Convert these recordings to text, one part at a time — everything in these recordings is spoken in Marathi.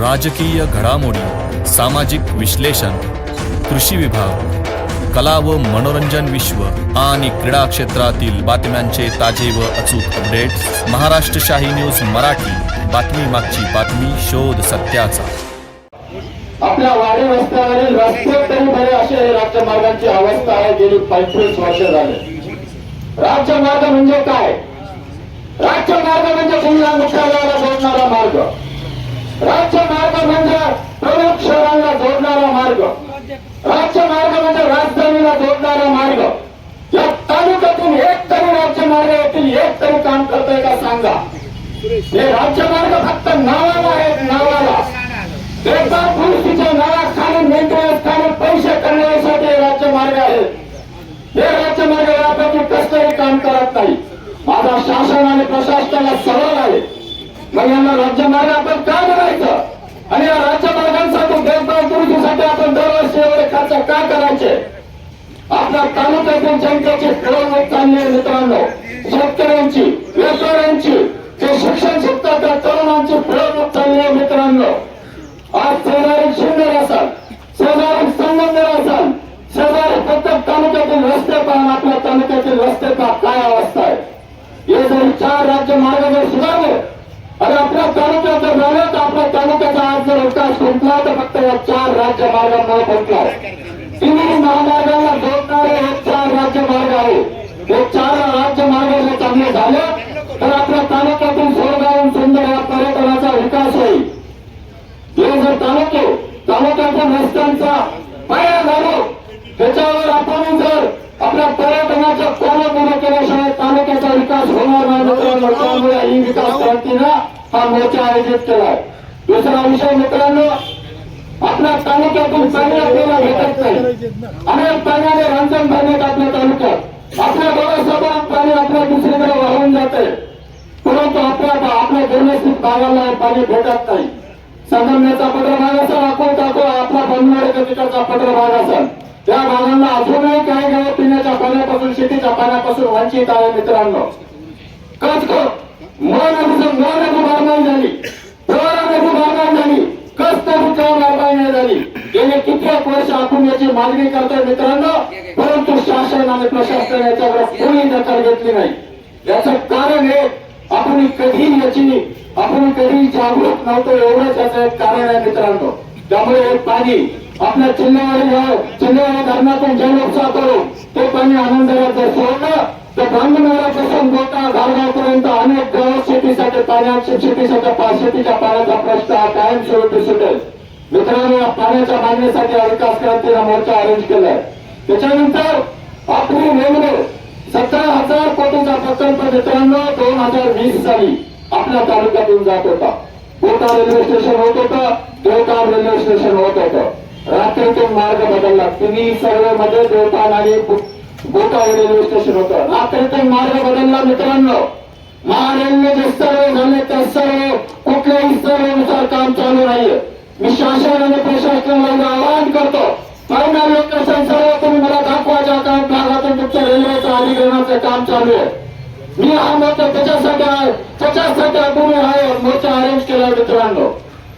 राजकीय घडामोडी सामाजिक विश्लेषण कृषी विभाग कला व मनोरंजन विश्व आणि क्रीडा क्षेत्रातील बातम्यांचे ताजे व अचूक अपडेट महाराष्ट्र शाही न्यूज मराठी बातमी मागची बातमी शोध सत्याचा. आपल्या वाडी वस्त्यावरील रस्ते तरी बरे असे राज्यमार्गांची अवस्था आहे गेली पंचवीस वर्ष झाले. राज्यमार्ग म्हणजे काय? राज्यमार्ग म्हणजे जिल्हा मुख्यालयाला राज्य मार्ग म्हणजे प्रमुख शहरांना जोडणारा मार्ग. राज्य मार्ग म्हणजे राजधानीला जोडणारा मार्ग. या तालुक्यातून एक तरी राज्य मार्ग येथील एक तरी काम करतोय का सांगा. हे राज्य मार्ग फक्त नावाला आहेत नावाला. बेकार दुरुस्तीच्या नावाखाली मेंटेनन्स पैसे करण्यासाठी हे राज्य मार्ग आहेत हे राज्य मार्ग यापैकी कसलंही काम करत नाही. माझा शासन आणि प्रशासनाला सवाल आहे. मग यांना राज्यमार्ग आपण का बनायचं आणि या राज्यमार्गांसाठी देखभाल दुरुस्तीसाठी आपण दरवर्षी एवढे खर्च का करायचे? आपल्या तालुक्यातील जनतेची पिळवणूक चालली आहे मित्रांनो. शेतकऱ्यांची व्यापाऱ्यांची जे शिक्षण क्षेत्रातल्या तरुणांची पिळवणूक चालली आहे मित्रांनो. आज शेजारी शिंदर असाल शेजारी संगमनेर असाल शेजारी प्रत्येक तालुक्यातील रस्ते पहा आपल्या तालुक्यातील रस्ते पहा काय अवस्था आहे. हे जरी चार राज्य मार्ग जर सुधारले आपल्या तालुक्यात जर झालं तर आपल्या तालुक्याचा आज जर विकास खुंटला तर फक्त या चार राज्य मार्गांमुळे संपला. तिन्ही महामार्गाला जोडणारे हे चार राज्य मार्ग आहे हे चार राज्य मार्ग जर चांगले झाले तर आपल्या तालुक्यातून सोडगाव सुंदर या पर्यटनाचा विकास होईल. हे जर तालुके तालुक्याच्या रस्त्यांचा पाया झालो त्याच्यावर आपण जर आपल्या पर्यटनाच्या कोण उभं केल्याशिवाय तालुक्याचा विकास होणार नाही मित्रांनो त्यामुळे ही विकास क्रांतीनं हा मोर्चा आयोजित केलाय. दुसरा विषय मित्रांनो आपल्या तालुक्यातून पाणी आपल्याला भेटत नाही. अनेक पाण्याने रांजण भरण्यात आपल्या तालुक्यात. आपल्या डोळ्यासमोर पाणी आपल्या दुसरीकडे वाहून जाते. परंतु आपल्या आपल्या दुर्लक्षित भागाला पाणी भेटत नाही. संगमनेरचा पत्रभाग असेल आपण टाको आपला बनवड तिकडचा पत्रभाग असेल. त्या भागांना अजूनही काही गाव पिण्याच्या पाण्यापासून शेतीच्या पाण्यापासून वंचित आहे मित्रांनो. कच मन झाली. प्रवरा नदी मारमाई झाली. कस नदीच्या मारमाई नाही झाली गेले कित्येक वर्ष आपण याची मागणी करतोय मित्रांनो परंतु शासन आणि प्रशासन याच्यावर कोणी दखल घेतली नाही. याचं कारण हे आपण कधी याची आपण कधी जागरूक नव्हतो एवढंच याचं एक कारण आहे मित्रांनो. त्यामुळे हे पाणी आपल्या जिल्ह्यावर जिल्ह्यावर धरणातून जे उपसा करू. ते पाणी आनंदाला जर सोडलं तर ब्राह्मणापासून मोठा धारगावपर्यंत अनेक शेतीसाठी पाण्याची शेतीसाठी शेतीच्या पाण्याचा प्रश्न हा कायमस्वरूपी सुटेल मित्रांनो या पाण्याच्या मागणीसाठी विकास क्रांतीला मोर्चा अरेंज केलाय. त्याच्यानंतर आपली रेल्वे सतरा हजार कोटीचा प्रकल्प मित्रांनो दोन हजार वीस साली आपल्या तालुक्यातून जात होता. कोटा रेल्वे स्टेशन होत होतं देवतार रेल्वे स्टेशन होत होतं. रात्रीतून मार्ग बदलला. तिन्ही सर्वे मध्ये देवतान आणि गोटा रेल्वे स्टेशन होतं. रात्रीतून मार्ग बदलला मित्रांनो. महारेल्वे जे सर्व झाले त्या सर्व कुठल्याही सर्वानुसार काम चालू नाहीये. मी शासन आणि प्रशासनाला आवाहन करतो फायनल लोकेशन सर्व तुम्ही मला दाखवायच्या काम भागातून तुमच्या रेल्वेचं अधिग्रहणाचं काम चालू आहे. मी हा मोर्चा त्याच्यासाठी आहे त्याच्यासाठी आपण हा मोर्चा अरेंज केला मित्रांनो.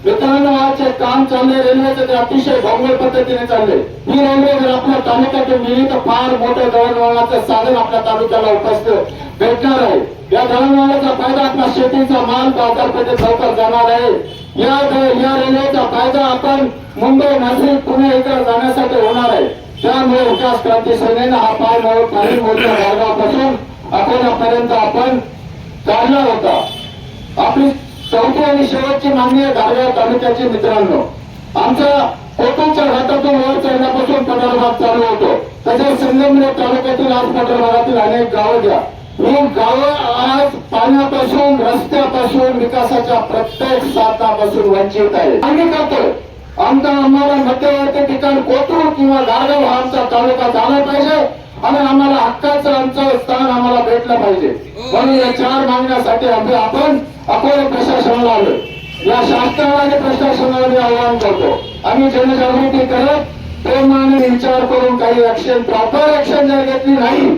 मित्रांनो आज जे काम चाललंय रेल्वेचं ते अतिशय भोंगळ पद्धतीने चाललंय ही रेल्वे जर आपल्या तालुक्यातून गेली तर फार मोठं दळणवळणाचं साधन आपल्या तालुक्याला उपस्थित भेटणार आहे. या दळणवळणाचा फायदा आपला शेतीचा माल बाजारपेठेत लवकर जाणार आहे. या या रेल्वेचा फायदा आपण मुंबई नाशिक पुणे इकडे जाण्यासाठी होणार आहे. त्यामुळे विकास क्रांती सेनेनं हा पाय काही मोठ्या मार्गापासून अकोल्यापर्यंत आपण काढला होता. आपली चौथी आणि शेवटची मागणी आहे धारगाव तालुक्याचे मित्रांनो. आमचा कोकणच्या घाटातून वर चढण्यापासून पठारभाग चालू होतो. तसेच संगमनेर तालुक्यातील आज पठारभागातील अनेक गावं घ्या. ही गावं आज पाण्यापासून रस्त्यापासून विकासाच्या प्रत्येक साधनापासून वंचित आहे आम्ही करतोय. आमचा आम्हाला मध्यवर्ती ठिकाण कोथरूड किंवा गारगाव हा आमचा तालुका झाला पाहिजे आणि आम्हाला हक्काचं आमचं स्थान आम्हाला भेटलं पाहिजे. म्हणून या चार मागण्यासाठी आम्ही आपण अकोला प्रशासनाला आलो या शासनाला आणि प्रशासनाला मी आवाहन करतो. आम्ही जनजागृती करत प्रेमाने विचार करून काही ऍक्शन प्रॉपर ऍक्शन जर घेतली नाही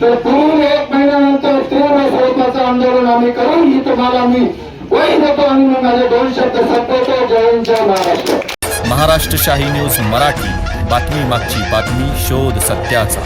तर पुढील एक महिन्यानंतर तीव्र स्वरूपाचं आंदोलन आम्ही करू. ही तुम्हाला मी वही देतो आणि मी माझे दोन शब्द संपवतो. जय जय महाराष्ट्र. महाराष्ट्र शाही न्यूज मराठी. बातमी मागची बातमी शोध सत्याचा.